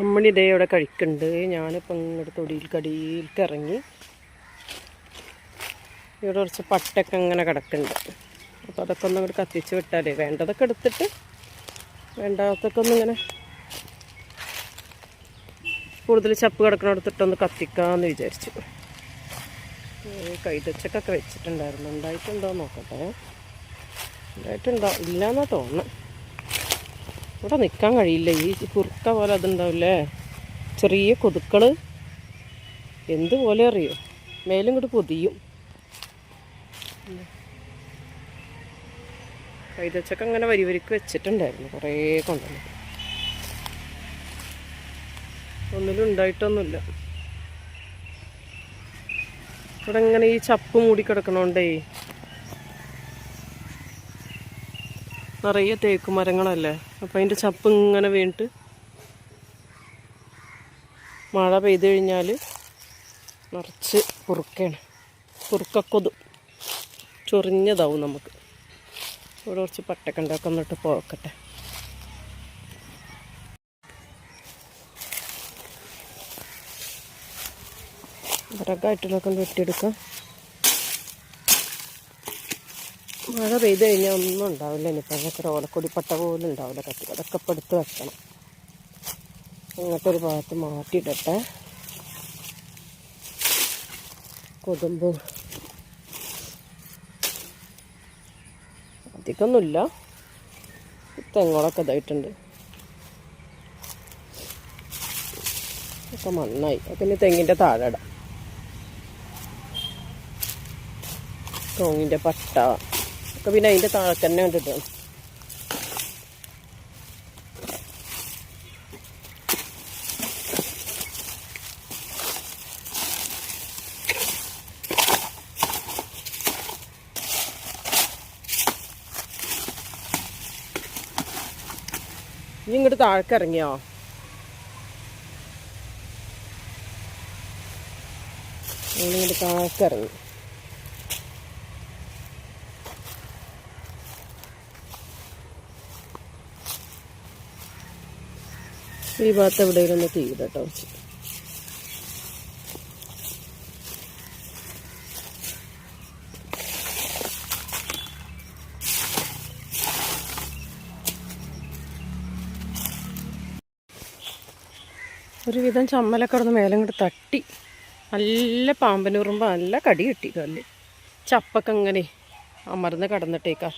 അവിടെ ഇവിടെ കഴിക്കുന്നുണ്ട് ഞാനിപ്പോൾ ഇങ്ങോട്ട് തൊടിയിൽ കടിയിലേക്ക് ഇറങ്ങി. ഇവിടെ കുറച്ച് പട്ടൊക്കെ ഇങ്ങനെ കിടക്കുന്നുണ്ട് അപ്പോൾ അതൊക്കെ ഒന്ന് അങ്ങോട്ട് കത്തിച്ച് വിട്ടാലേ വേണ്ടതൊക്കെ എടുത്തിട്ട് വേണ്ടാത്തൊക്കെ ഒന്നിങ്ങനെ കൂടുതൽ ചപ്പ് കിടക്കണടുത്തിട്ടൊന്ന് കത്തിക്കാമെന്ന് വിചാരിച്ചു. കൈതച്ചക്കൊക്കെ വെച്ചിട്ടുണ്ടായിരുന്നു. ഉണ്ടായിട്ടുണ്ടോ നോക്കട്ടെ. ഉണ്ടായിട്ടുണ്ടോ? ഇല്ലയെന്നാണ് തോന്നുന്നത് ഇവിടെ നിൽക്കാൻ കഴിയില്ല. ഈ കുറുക്ക പോലെ അതുണ്ടാവില്ലേ? ചെറിയ കൊതുക്കൾ എന്തുപോലെ അറിയോ? മേലും കൂടി പൊതിയും. കൈതച്ചക്ക അങ്ങനെ വരി വരിക്ക് വെച്ചിട്ടുണ്ടായിരുന്നു. കുറേ കൊണ്ടുവന്നു. ഒന്നിലും ഉണ്ടായിട്ടൊന്നുമില്ല. ഇവിടെ ഇങ്ങനെ ഈ ചപ്പ് മൂടി കിടക്കണോണ്ടേ. നിറയെ തേക്ക് മരങ്ങളല്ലേ അപ്പം അതിന്റെ ചപ്പ് ഇങ്ങനെ വീണിട്ട് മഴ പെയ്ത് കഴിഞ്ഞാൽ നിറച്ച് കുറുക്കാണ്. കുറുക്കക്കൊതു. ചൊറിഞ്ഞതാവും നമുക്ക്. ഇവിടെ കുറച്ച് പട്ടക്കണ്ടൊക്കെ ഒന്നിട്ട് പോക്കട്ടെ. വിറകായിട്ടുള്ളതൊക്കെ ഒന്ന് വെട്ടിയെടുക്കാം. മഴ പെയ്ത് കഴിഞ്ഞാൽ ഒന്നും ഉണ്ടാവില്ല. ഇനിയിപ്പോൾ അതൊക്കെ ഓലക്കൊടി പട്ട പോലും ഉണ്ടാവില്ല. കത്തി അതൊക്കെ പെടുത്ത് വെക്കണം വെക്കണം. ഒരു ഭാഗത്ത് മാറ്റിയിടട്ടെ. കൊതുമ്പ്. അധികമൊന്നുമില്ല. തെങ്ങോളൊക്കെ ഇതായിട്ടുണ്ട്. ഒക്കെ മണ്ണായി. അപ്പം ഇനി തെങ്ങിന്റെ താഴെ ഇടാം. തോങ്ങിന്റെ പട്ട. ഒക്കെ പിന്നെ അതിന്റെ താഴെ തന്നെ കണ്ടിട്ടാണ് ഇനി ഇങ്ങോട്ട് താഴേക്ക് ഇറങ്ങിയോ? ഇങ്ങോട്ട് താഴേക്ക് ഇറങ്ങി. ഈ ഭാഗത്ത് എവിടെയെങ്കിലും ഒന്ന് തീ കേട്ടോ. ഒരുവിധം ചമ്മലൊക്കെ അവിടെ മേലെ ഇങ്ങോട്ട് തട്ടി. നല്ല പാമ്പനുറുമ്പ് നല്ല കടി കിട്ടി കല്ല്. ചപ്പൊക്കെ ഇങ്ങനെ അമർന്ന് കിടന്നിട്ടേക്കാ.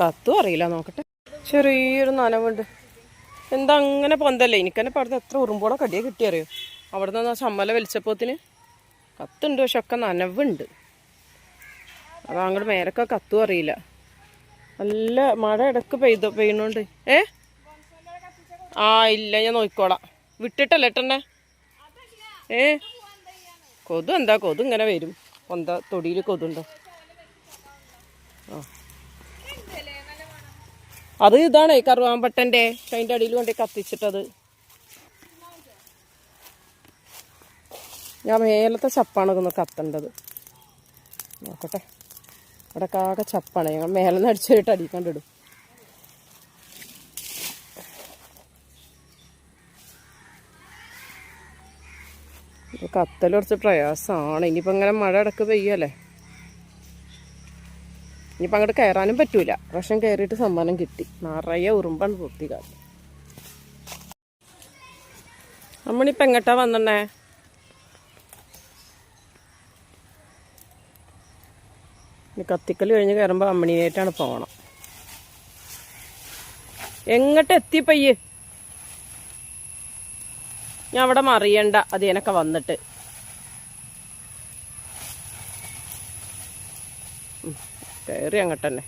കത്തും അറിയില്ല നോക്കട്ടെ. ചെറിയൊരു നനവുണ്ട്. എന്താ അങ്ങനെ പൊന്തല്ലേ? എനിക്കെന്നെ പറഞ്ഞ എത്ര ഉറുമ്പോടെ കടിയെ കിട്ടിയറിയോ അവിടെ നിന്ന് ആ ചമ്മല വലിച്ചപ്പോത്തിന് കത്തുണ്ട് പക്ഷെ ഒക്കെ നനവുണ്ട്. അത് അങ്ങോട്ട് മേലൊക്കെ കത്തും അറിയില്ല. നല്ല മഴ ഇടയ്ക്ക് പെയ്ത പെയ്യണോണ്ട് ഏ? ആ ഇല്ല ഞാൻ നോക്കിക്കോളാം. വിട്ടിട്ടല്ലേ ഏട്ടനെ ഏ? കൊതു എന്താ? കൊതു ഇങ്ങനെ വരും. പൊന്ത തൊടിയിൽ കൊതുണ്ടോ? ആ. അത് ഇതാണ് കറുവാമ്പട്ടന്റെ അതിന്റെ അടിയിൽ കൊണ്ട് കത്തിച്ചിട്ടത്. ഞാൻ മേലത്തെ ചപ്പാണ് ഇതൊന്ന് കത്തേണ്ടത്. നോക്കട്ടെ. ഇവിടെ കാകെ ചപ്പാണ്. ഞങ്ങൾ മേലെ നിന്ന് അടിച്ചിട്ട് അടിക്കണ്ടിടും കത്തൽ കുറച്ച് പ്രയാസമാണ്. ഇനിയിപ്പോൾ ഇങ്ങനെ മഴ ഇടയ്ക്ക് പെയ്യല്ലേ ഇനിയിപ്പോൾ അങ്ങോട്ട് കയറാനും പറ്റൂല. പ്രാവശ്യം കയറിയിട്ട് സമ്മാനം കിട്ടി. നിറയെ ഉറുമ്പാണ് പൂർത്തികാലം അമ്മണിപ്പോൾ എങ്ങോട്ടാ വന്നണേ? കത്തിക്കൽ കഴിഞ്ഞ് കയറുമ്പോൾ അമ്മണിയായിട്ടാണ് പോകണം എങ്ങോട്ട് എത്തി ഞാൻ അവിടെ മറിയണ്ട. അത് എനക്ക് വന്നിട്ട്. കയറി അങ്ങോട്ട് തന്നെ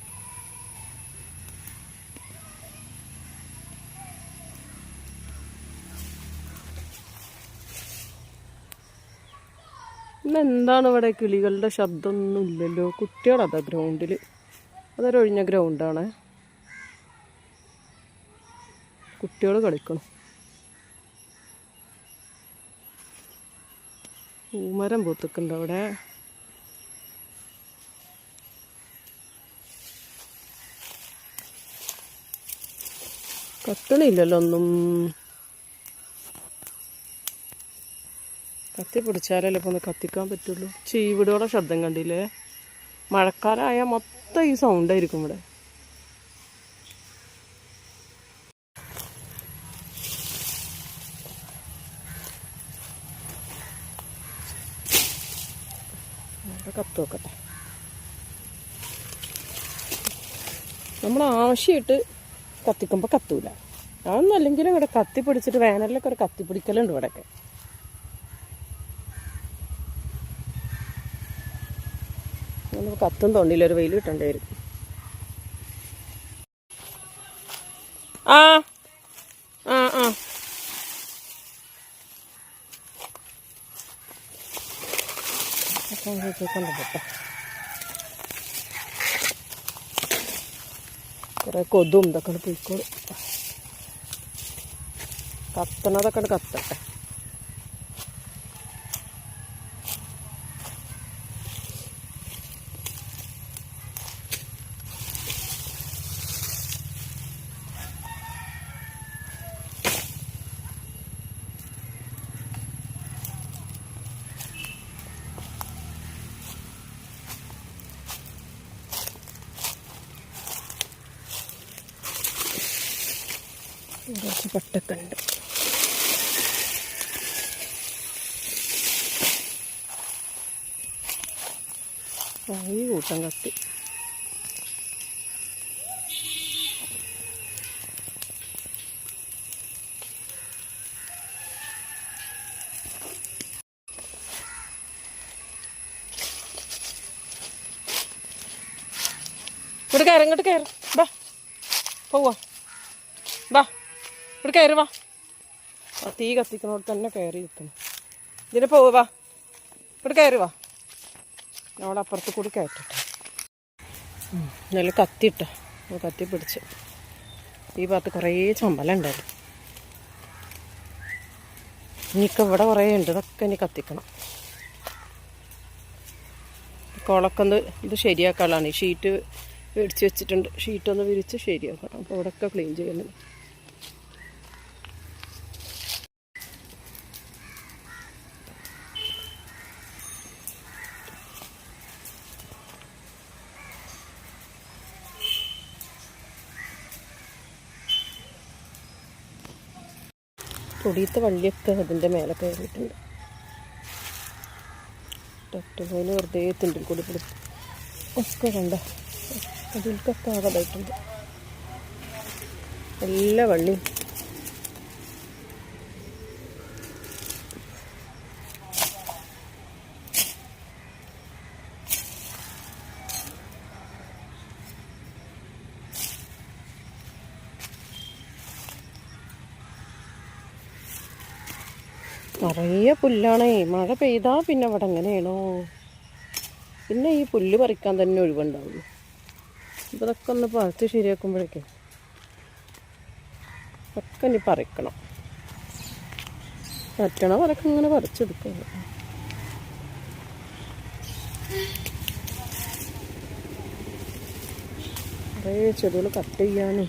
എന്താണ് ഇവിടെ കിളികളുടെ ശബ്ദമൊന്നും ഇല്ലല്ലോ? കുട്ടികളതാ ഗ്രൗണ്ടിൽ അതൊരൊഴിഞ്ഞ ഗ്രൗണ്ടാണ്. കുട്ടികൾ കളിക്കണം. പൂമരം പൂത്തുക്കുണ്ട് അവിടെ കത്തണില്ലല്ലോ ഒന്നും. കത്തി പിടിച്ചാലല്ലേ ഇപ്പോൾ ഒന്ന് കത്തിക്കാൻ പറ്റുള്ളൂ. ചീവിടോടെ ശബ്ദം കണ്ടില്ലേ? മഴക്കാലമായാൽ മൊത്തം ഈ സൗണ്ട് ആയിരിക്കും ഇവിടെ. കത്ത് വെക്കട്ടെ. നമ്മൾ ആവശ്യമായിട്ട് കത്തിക്കുമ്പോൾ കത്തൂല. അതൊന്നും അല്ലെങ്കിലും ഇവിടെ കത്തി പിടിച്ചിട്ട് വേനലിലൊക്കെ ഒരു കത്തി പിടിക്കലുണ്ട് ഇവിടെയൊക്കെ കത്തും തോണ്ടില്ല ഒരു വെയിൽ കിട്ടേണ്ടി വരും. ആ ആ ആ. കൊണ്ടുപോട്ടെ കുറെ കൊതും ഇതൊക്കെ പോയിക്കോളും. കത്തണതൊക്കെ കത്തട്ടെ. കുറച്ച് പട്ടൊക്കെ ഉണ്ട്. ഈ കൂട്ടം കത്തി. ഇങ്ങോട്ട് കയറി ഇങ്ങോട്ട് കയറി. ബാ. പോവാ. ബാ. ഇവിടെ കയറി വാ. തീ കത്തിക്കണോട് തന്നെ കയറി നിൽക്കുന്നു. ഇതിന് പോവുക ഇവിടെ കയറി വാ. അവിടെ അപ്പുറത്ത് കൂടി കയറ്റട്ടെ. നല്ല കത്തിയിട്ട. കത്തി പിടിച്ച്. ഈ ഭാഗത്ത് കുറേ ചമ്പലം ഉണ്ടായിരുന്നു ഇനിയൊക്കെ ഇവിടെ കുറേ ഉണ്ട്. ഇതൊക്കെ ഇനി കത്തിക്കണം. കുളക്കൊന്ന് ഇത് ശരിയാക്കാനുള്ളതാണ്. ഈ ഷീറ്റ് മേടിച്ച് വെച്ചിട്ടുണ്ട്. ഷീറ്റൊന്ന് വിരിച്ച് ശരിയാക്കണം. അപ്പോൾ ഇവിടെയൊക്കെ ക്ലീൻ ചെയ്യണം. പൊടിയത്തെ വള്ളിയൊക്കെ അതിന്റെ മേലെ കയറിയിട്ടുണ്ട്. പോലെ വെറുതെ തിണ്ടിൽ കൂടി പിടിച്ച്. ഒക്കെ കണ്ട അതിൽക്കൊക്കെ ആകതായിട്ടുണ്ട് എല്ലാ വള്ളിയും നിറയെ പുല്ലാണേ. മഴ പെയ്താൽ പിന്നെ അവിടെ എങ്ങനെയാണോ? പിന്നെ ഈ പുല്ല് പറിക്കാൻ തന്നെ ഒഴിവുണ്ടാവുള്ളൂ. അപ്പോൾ ഇതൊക്കെ ഒന്ന് പറിച്ച് ശരിയാക്കുമ്പോഴേക്കും ഒക്കെ ഇനി പറിക്കണം. പറ്റണ പോലൊക്കെ ഇങ്ങനെ പറിച്ചെടുക്കുക ചെടികൾ കട്ട് ചെയ്യാനേ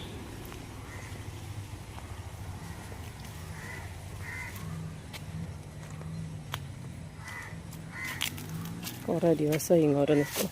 കുറേ ദിവസം ഇങ്ങോട്ട് നിൽക്കും